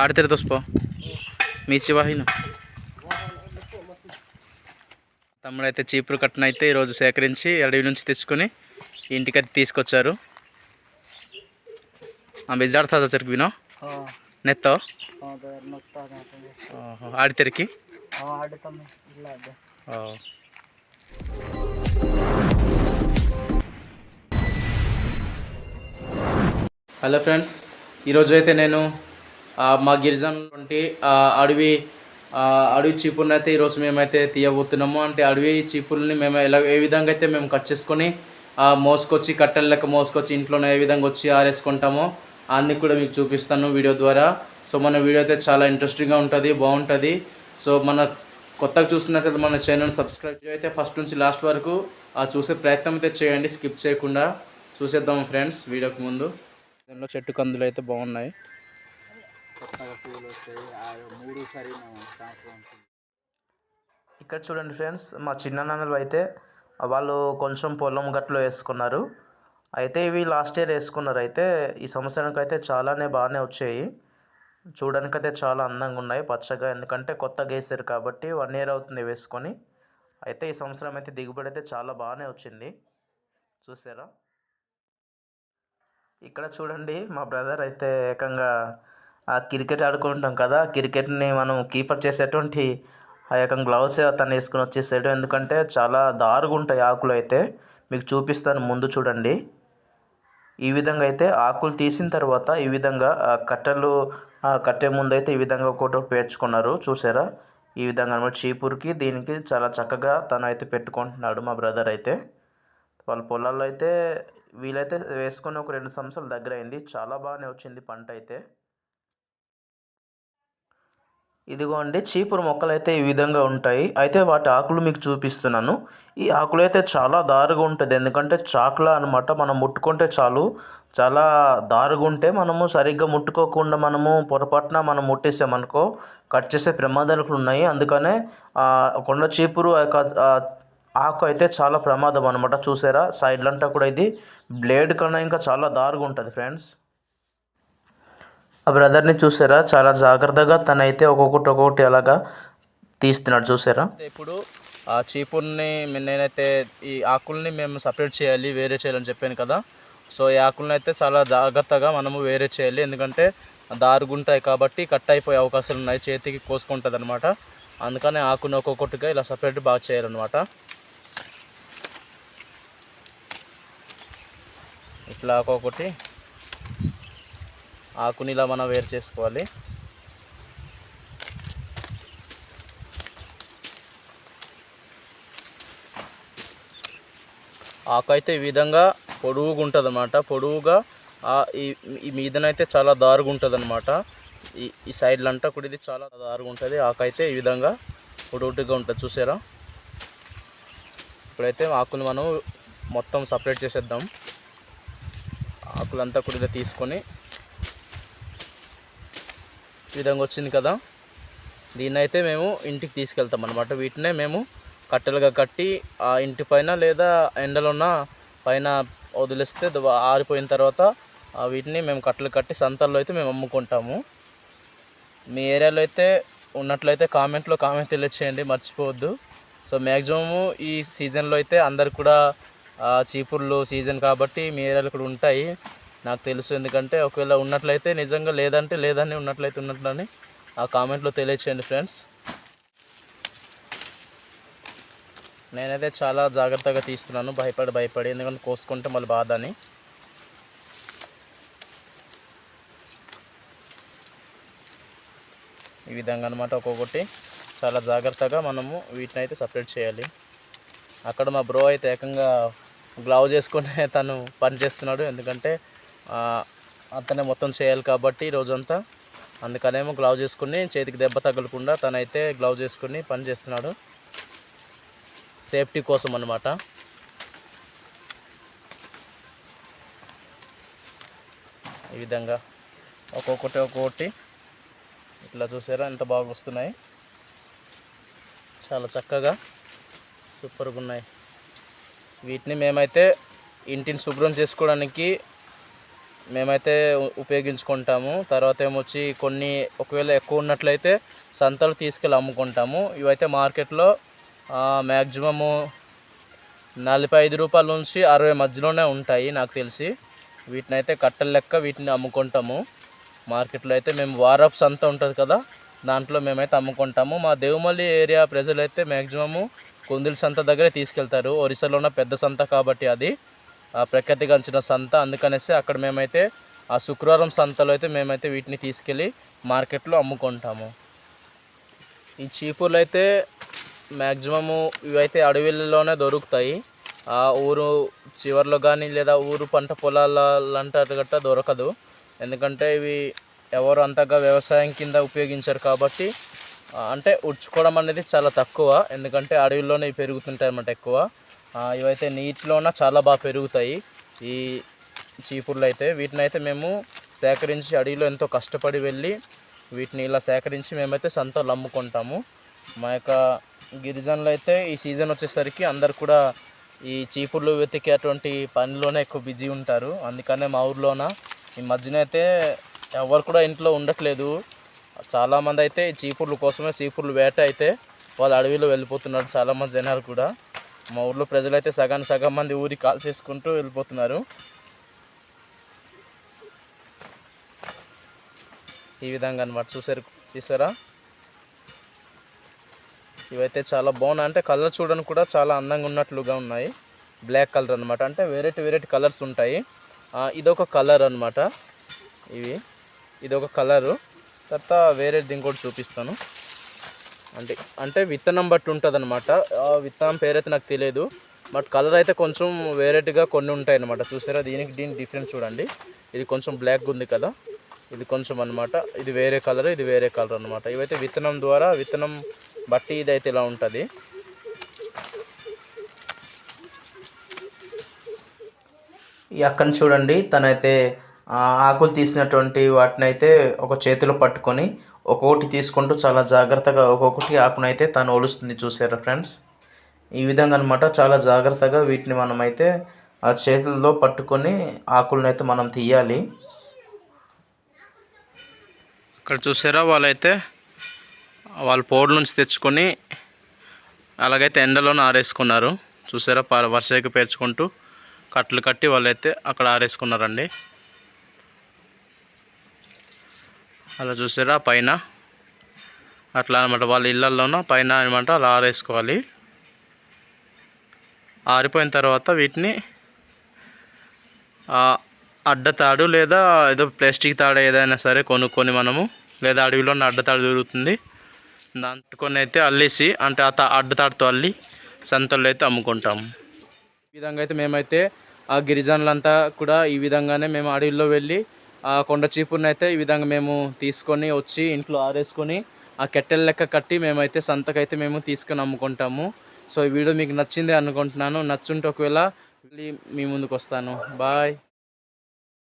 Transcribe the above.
ఆడతారు దోస్పో మీ శివాహిను తమ్ముడైతే చీపురు కట్టన అయితే ఈరోజు సేకరించి అడవి నుంచి తెచ్చుకొని ఇంటికైతే తీసుకొచ్చారు. బెజార్ తా సరికి వినో నెత్త? ఆడితేరికి హలో ఫ్రెండ్స్ ఈరోజు అయితే నేను మా గిరిజన వంటి అడవి అడవి చీపుర్ని అయితే ఈరోజు మేమైతే తీయబోతున్నాము. అంటే అడవి చీపుల్ని మేము ఎలా ఏ విధంగా అయితే మేము కట్ చేసుకొని మోసుకొచ్చి కట్టెల లెక్క మోసుకొచ్చి ఇంట్లోనే ఏ విధంగా వచ్చి ఆరేసుకుంటామో అన్నీ కూడా మీకు చూపిస్తాను వీడియో ద్వారా. సో మన వీడియో అయితే చాలా ఇంట్రెస్టింగ్గా ఉంటుంది బాగుంటుంది. సో మన కొత్తగా చూస్తున్నట్లయితే మన ఛానల్ సబ్స్క్రైబ్ అయితే ఫస్ట్ నుంచి లాస్ట్ వరకు ఆ, చూసే ప్రయత్నం అయితే చేయండి స్కిప్ చేయకుండా. చూసేద్దాం ఫ్రెండ్స్ వీడియోకి ముందు. దానిలో చెట్టు కందులు అయితే బాగున్నాయి. కొత్తగా పూలు వస్తాయి. ఆ మూడు సంవత్సరం ఇక్కడ చూడండి ఫ్రెండ్స్ మా చిన్ననాన్నలు అయితే వాళ్ళు కొంచెం పొలం గట్లో వేసుకున్నారు. అయితే ఇవి లాస్ట్ ఇయర్ వేసుకున్నారు. అయితే ఈ సంవత్సరానికి అయితే చాలానే బాగానే వచ్చాయి. చూడడానికి అయితే చాలా అందంగా ఉన్నాయి పచ్చగా. ఎందుకంటే కొత్తగా వేసారు కాబట్టి వన్ ఇయర్ అవుతుంది వేసుకొని. అయితే ఈ సంవత్సరం అయితే దిగుబడి అయితే చాలా బాగానే వచ్చింది. చూసారా? ఇక్కడ చూడండి మా బ్రదర్ అయితే ఏకంగా ఆ క్రికెట్ ఆడుకుంటాం కదా క్రికెట్ని మనం కీపర్ చేసేటువంటి ఆ యొక్క గ్లౌస్ తను వేసుకుని వచ్చేసాడు. ఎందుకంటే చాలా దారుగా ఉంటాయి ఆకులు అయితే. మీకు చూపిస్తాను ముందు చూడండి. ఈ విధంగా అయితే ఆకులు తీసిన తర్వాత ఈ విధంగా కట్టెలు కట్టే ముందు అయితే ఈ విధంగా ఒకటి పేర్చుకున్నారు. చూసారా? ఈ విధంగా అనమాట చీపురుకి దీనికి చాలా చక్కగా తను అయితే పెట్టుకుంటున్నాడు మా బ్రదర్ అయితే. వాళ్ళ పొలాల్లో అయితే వీలైతే వేసుకొని ఒక రెండు సంవత్సరాల దగ్గర అయింది. చాలా బాగానే వచ్చింది పంట అయితే. ఇదిగోండి చీపురు మొక్కలు అయితే ఈ విధంగా ఉంటాయి. అయితే వాటి ఆకులు మీకు చూపిస్తున్నాను. ఈ ఆకులు అయితే చాలా దారుగా ఉంటుంది. ఎందుకంటే చాకులా అనమాట మనం ముట్టుకుంటే చాలు. చాలా దారుగా ఉంటే మనము సరిగ్గా ముట్టుకోకుండా మనము పొరపాటున మనం ముట్టేసామనుకో కట్ చేసే ప్రమాదాలు ఉన్నాయి. అందుకనే కొండ చీపురు ఆకు అయితే చాలా ప్రమాదం అనమాట చూసారా? సైడ్లంతా కూడా ఇది బ్లేడ్ కన్నా ఇంకా చాలా దారుగా ఉంటుంది ఫ్రెండ్స్. ఆ బ్రదర్ని చూసారా? చాలా జాగ్రత్తగా తనైతే ఒక్కొక్కటి ఒక్కొక్కటి అలాగా తీస్తున్నాడు చూసారా? ఇప్పుడు ఆ చీపుర్ని నేనైతే ఈ ఆకుల్ని మేము సపరేట్ చేయాలి వేరే చేయాలని చెప్పాను కదా. సో ఈ ఆకుల్ని అయితే చాలా జాగ్రత్తగా మనము వేరే చేయాలి. ఎందుకంటే దారుగుంటాయి కాబట్టి కట్ అయిపోయే అవకాశాలు ఉన్నాయి చేతికి కోసుకుంటుంది అనమాట అందుకని ఆకుని ఒక్కొక్కటిగా ఇలా సపరేట్ బాగా చేయాలన్నమాట. ఇట్లా ఒక్కొక్కటి ఆకుని ఇలా మనం వేరు చేసుకోవాలి. ఆకు అయితే ఈ విధంగా పొడవుగా ఉంటుంది అనమాట పొడవుగా ఈ ఈ మీదనైతే చాలా దారుగా ఉంటుంది అనమాట ఈ ఈ సైడ్లో అంతా కూడా ఇది చాలా దారుగా ఉంటుంది ఆకైతే ఈ విధంగా పొడవుగా ఉంటుంది. చూసారా? ఇప్పుడైతే ఆకుని మనం మొత్తం సపరేట్ చేసేద్దాం. ఆకులంతా కూడా తీసుకొని ఈ విధంగా వచ్చింది కదా. దీన్ని అయితే మేము ఇంటికి తీసుకెళ్తాం అనమాట వీటినే మేము కట్టెలుగా కట్టి ఆ ఇంటి పైన లేదా ఎండలున్న పైన వదిలేస్తే ఆరిపోయిన తర్వాత వీటిని మేము కట్టెలు కట్టి సంతల్లో అయితే మేము అమ్ముకుంటాము. మీ ఏరియాలో అయితే ఉన్నట్లయితే కామెంట్లో కామెంట్ తెలియచేయండి మర్చిపోవద్దు. సో మ్యాక్సిమము ఈ సీజన్లో అయితే అందరు కూడా చీపుర్లు సీజన్ కాబట్టి మీ ఏరియాలో కూడా ఉంటాయి. నాకు తెలుసు. ఎందుకంటే ఒకవేళ ఉన్నట్లయితే నిజంగా లేదంటే లేదని ఉన్నట్లయితే ఉన్నట్లని ఆ కామెంట్లో తెలియచేయండి ఫ్రెండ్స్. నేనైతే చాలా జాగ్రత్తగా తీస్తున్నాను. భయపడి భయపడి. ఎందుకంటే కోసుకుంటే మళ్ళీ బాధ అని. ఈ విధంగా అనమాట ఒక్కొక్కటి. చాలా జాగ్రత్తగా మనము వీటిని అయితే సపరేట్ చేయాలి. అక్కడ మా బ్రో అయితే ఏకంగా గ్లౌజ్ వేసుకునే తను పని చేస్తున్నాడు ఎందుకంటే అతనే మొత్తం చేయాలి కాబట్టి రోజంతా. అందుకనేమో గ్లౌజ్ వేసుకుని చేతికి దెబ్బ తగలకుండా తనైతే గ్లౌజ్ వేసుకుని పని చేస్తున్నాడు. సేఫ్టీ కోసం అనమాట ఈ విధంగా ఒక్కొక్కటి ఒక్కొక్కటి ఇట్లా చూసారా? ఎంత బాగా వస్తున్నాయి. చాలా చక్కగా సూపర్గా ఉన్నాయి. వీటిని మేమైతే ఇంటిని శుభ్రం చేసుకోవడానికి మేమైతే ఉపయోగించుకుంటాము. తర్వాత ఏమొచ్చి కొన్ని ఒకవేళ ఎక్కువ ఉన్నట్లయితే సంతలు తీసుకెళ్ళి అమ్ముకుంటాము. ఇవైతే మార్కెట్లో మ్యాక్సిమము నలభై ఐదు రూపాయల నుంచి అరవై మధ్యలోనే ఉంటాయి నాకు తెలిసి. వీటిని అయితే కట్టల లెక్క వీటిని అమ్ముకుంటాము. మార్కెట్లో అయితే మేము వారపు సంత ఉంటుంది కదా దాంట్లో మేమైతే అమ్ముకుంటాము. మా దేవమల్లి ఏరియా ప్రజలైతే మ్యాక్సిమము కుందిల్ సంత దగ్గరే తీసుకెళ్తారు. ఒరిస్సాలో ఉన్న పెద్ద సంత కాబట్టి అది. ప్రఖ్యాతి ప్రఖ్యాతిగాంచిన సంత. అందుకనేసి అక్కడ మేమైతే ఆ శుక్రవారం సంతలో అయితే మేమైతే వీటిని తీసుకెళ్ళి మార్కెట్లో అమ్ముకుంటాము. ఈ చీపుర్లు అయితే మ్యాక్సిమము ఇవైతే అడవిలోనే దొరుకుతాయి. ఆ ఊరు చివర్లో కానీ లేదా ఊరు పంట పొలాలంటే గట్ట దొరకదు. ఎందుకంటే ఇవి ఎవరు అంతగా వ్యవసాయం కింద ఉపయోగించారు కాబట్టి అంటే ఉడ్చుకోవడం అనేది చాలా తక్కువ. ఎందుకంటే అడవిలోనే పెరుగుతుంటాయి అన్నమాట ఎక్కువ. ఇవైతే నీటిలోన చాలా బాగా పెరుగుతాయి. ఈ చీపుర్లు అయితే వీటిని అయితే మేము సేకరించి అడవిలో ఎంతో కష్టపడి వెళ్ళి వీటిని ఇలా సేకరించి మేమైతే సంతలో అమ్ముకుంటాము. మా యొక్క గిరిజనులు అయితే ఈ సీజన్ వచ్చేసరికి అందరు కూడా ఈ చీపుర్లు వెతికేటువంటి పనిలోనే ఎక్కువ బిజీ ఉంటారు. అందుకనే మా ఊర్లోన ఈ మధ్యన అయితే ఎవరు కూడా ఇంట్లో ఉండట్లేదు. చాలామంది అయితే ఈ చీపుర్ల కోసమే చీపుర్లు వేట అయితే వాళ్ళు అడవిలో వెళ్ళిపోతున్నారు. చాలామంది జనాలు కూడా. మా ఊర్లో ప్రజలైతే సగానికి సగం మంది ఊరి కాల్ చేసుకుంటూ వెళ్ళిపోతున్నారు. ఈ విధంగా అనమాట చూసారు చూసారా? ఇవైతే చాలా బాగున్నాయి. అంటే కలర్ చూడడానికి కూడా చాలా అందంగా ఉన్నట్లుగా ఉన్నాయి. బ్లాక్ కలర్ అనమాట అంటే వెరైటీ వెరైటీ కలర్స్ ఉంటాయి. ఇదొక కలర్ అనమాట ఇవి ఇదొక కలరు. తర్వాత వేరేది ఇంకోటి చూపిస్తాను. అంటే అంటే విత్తనం బట్టి ఉంటుంది అనమాట విత్తనం పేరైతే నాకు తెలియదు బట్ కలర్ అయితే కొంచెం వేరేటిగా కొన్ని ఉంటాయి అనమాట చూసారా? దీనికి దీనికి డిఫరెన్స్ చూడండి. ఇది కొంచెం బ్లాక్ ఉంది కదా. ఇది కొంచెం అనమాట ఇది వేరే కలర్ ఇది వేరే కలర్ అనమాట ఇవైతే విత్తనం ద్వారా విత్తనం బట్టి ఇదైతే ఇలా ఉంటుంది. ఈ చూడండి. తనైతే ఆకులు తీసినటువంటి వాటిని అయితే ఒక చేతిలో పట్టుకొని ఒక్కొక్కటి తీసుకుంటూ చాలా జాగ్రత్తగా ఒక్కొక్కటి ఆకునైతే తను ఒలుస్తుంది చూసారా ఫ్రెండ్స్? ఈ విధంగా అనమాట చాలా జాగ్రత్తగా వీటిని మనమైతే ఆ చేతుల్లో పట్టుకొని ఆకులను అయితే మనం తీయాలి. ఇక్కడ చూసారా వాళ్ళైతే వాళ్ళ పోడు నుంచి తెచ్చుకొని అలాగైతే ఎండలోనే ఆరేసుకున్నారు. చూసారా ప పేర్చుకుంటూ కట్టలు కట్టి వాళ్ళైతే అక్కడ ఆరేసుకున్నారండి. అలా చూసారా? పైన. అట్లా అనమాట వాళ్ళ ఇళ్ళల్లోన పైన అనమాట అలా ఆరేసుకోవాలి. ఆరిపోయిన తర్వాత వీటిని అడ్డతాడు లేదా ఏదో ప్లాస్టిక్ తాడు ఏదైనా సరే కొనుక్కొని మనము లేదా అడవిలో ఉన్న అడ్డతాడు దొరుకుతుంది. దాంట్లో అయితే అల్లేసి అంటే ఆ అడ్డతాడుతో అల్లి సంతల్లో అయితే అమ్ముకుంటాము ఈ విధంగా అయితే మేమైతే ఆ గిరిజనులంతా కూడా ఈ విధంగానే మేము అడవిలో వెళ్ళి కొండ చీపుని అయితే ఈ విధంగా మేము తీసుకొని వచ్చి ఇంట్లో ఆరేసుకొని ఆ కట్టెల లెక్క కట్టి మేమైతే సంతకైతే మేము తీసుకొని అమ్ముకుంటాము. సో ఈ వీడియో మీకు నచ్చింది అనుకుంటున్నాను. నచ్చుంటే ఒకవేళ మళ్ళీ మీ ముందుకు వస్తాను. బాయ్.